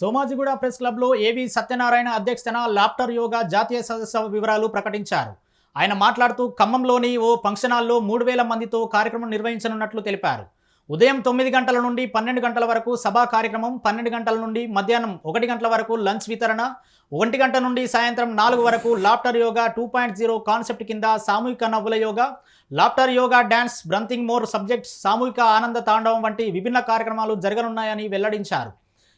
Somajiguda press క్లబ్లో ఏవి సత్యనారాయణ అధ్యక్షతన లాప్టర్ యోగా జాతీయ సదస్సు వివరాలు ప్రకటించారు. ఆయన మాట్లాడుతూ ఖమ్మంలోని ఓ ఫంక్షన్ హాల్లో మూడు వేల మందితో కార్యక్రమం నిర్వహించనున్నట్లు తెలిపారు. ఉదయం తొమ్మిది గంటల నుండి పన్నెండు గంటల వరకు సభా కార్యక్రమం పన్నెండు గంటల నుండి మధ్యాహ్నం ఒకటి గంటల వరకు లంచ్ వితరణ ఒంటి గంట నుండి సాయంత్రం నాలుగు వరకు laughter yoga two point zero concept కింద సామూహిక నవ్వుల yoga laughter yoga dance breathing more subjects సామూహిక ఆనంద తాండవం వంటి విభిన్న కార్యక్రమాలు జరగనున్నాయని వెల్లడించారు.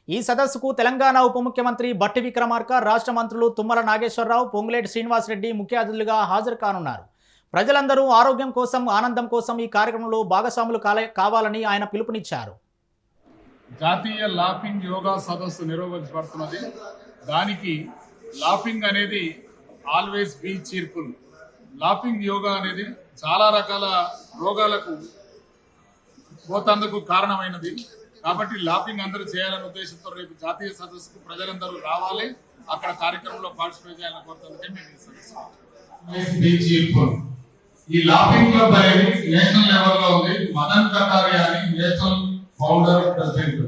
ఈ సదస్సుకు తెలంగాణ ఉప ముఖ్యమంత్రి బట్టి విక్రమార్క రాష్ట్ర మంత్రులు తుమ్మల నాగేశ్వరరావు పొంగులేటి శ్రీనివాసరెడ్డి ముఖ్య అతిథులుగా హాజరు కానున్నారు ప్రజలందరూ ఆరోగ్యం కోసం ఆనందం కోసం ఈ కార్యక్రమంలో భాగస్వాములు కాలే కావాలని ఆయన పిలుపునిచ్చారు. జాతీయ లాఫింగ్ యోగా సదస్సు నిర్వహించబడుతున్నది. దానికి లాఫింగ్ అనేది always be cheerful laughing yoga అనేది చాలా రకాల రోగాలకు పోతందుకు కారణమైనది. కాబట్టి లాఫింగ్ అందరూ చేయాలనే ఉద్దేశంతో రేపు జాతీయ సదస్సుకు ప్రజలందరూ రావాలి. అక్కడ కార్యక్రమంలో పార్టిసిపేట్ చేయాలని కోరుతుందుకే మేము ఈ సదస్సు ఈ లాఫింగ్ క్లబ్ అనేది నేషనల్ లెవెల్లో ఉంది. మదన్ అని నేషనల్ ఫౌండర్ ప్రెసిడెంట్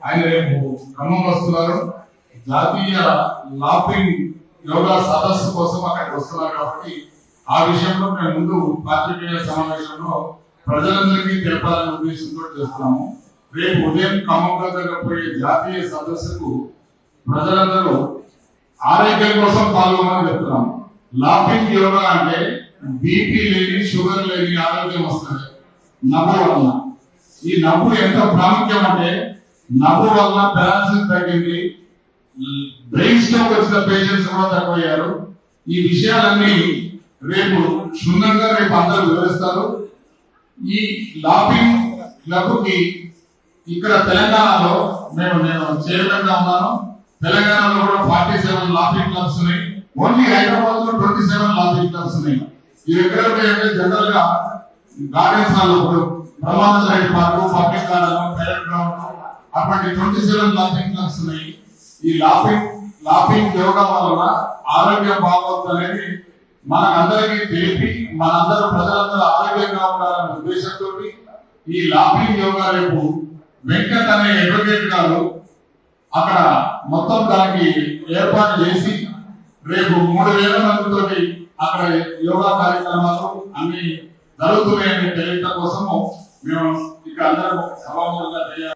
ఆయన రేపు క్రమం వస్తున్నారు. జాతీయ లాఫింగ్ యోగా సదస్సు కోసం అక్కడికి వస్తున్నారు కాబట్టి ఆ విషయంలో మేము ముందు పాత్రికేయ సమావేశంలో ప్రజలందరికీ తెలపాలనే ఉద్దేశంతో చేస్తున్నాము. రేపు ఉదయం ఖమ్మంలో జరగబోయే జాతీయ సదస్సుకు ప్రజలందరూ ఆరోగ్యం కోసం పాల్గొనమని చెప్తున్నాం. లాఫింగ్ యోగా అంటే బీపీ లేని షుగర్ లేని ఆరోగ్యం వస్తుంది. నవ్వు వలన. ఈ నవ్వు ఎంత ప్రాముఖ్యం అంటే నవ్వు వలన బ్యాలెన్స్ తగ్గింది. బ్రెయిన్ స్ట్రోక్ వచ్చిన పేషెంట్స్ కూడా తగ్గిపోయారు. ఈ విషయాలన్నీ రేపు క్షుణ్ణంగా రేపు అందరూ వివరిస్తారు. ఈ లాఫింగ్ క్లబ్కి ఇక్కడ తెలంగాణలో మేము నేను చైర్మన్గా ఉన్నాను. తెలంగాణలో కూడా ఫార్టీ సెవెన్ లాఫింగ్ క్లబ్స్ ఉన్నాయి. ఓన్లీ హైదరాబాద్లో ట్వంటీ సెవెన్ లాఫింగ్ క్లబ్స్ ఉన్నాయి. ఇవి ఎక్కడ ఉంటాయంటే జనరల్గా గార్డెన్స్ హాల్ ఇప్పుడు Brahmananda Reddy park public garden ground అటువంటి ట్వంటీ సెవెన్ లాఫింగ్ క్లబ్స్ ఉన్నాయి. ఈ లాఫింగ్ లాఫింగ్ యోగా వలన ఆరోగ్యం బాగోతుంది అనేది మనకందరికీ తెలిపి మనందరూ ప్రజలందరూ ఆరోగ్యంగా ఉండాలనే ఉద్దేశంతో ఈ లాఫింగ్ యోగా రేపు వెంకట్ అనే అడ్వకేట్ గారు అక్కడ మొత్తం దానికి ఏర్పాటు చేసి రేపు మూడు వేల మందితో అక్కడ యోగా కార్యక్రమాలు అన్ని జరుగుతున్నాయని తెలియటం కోసము మేము ఇక్కడ అందరం సభాముఖంగా చేయాలి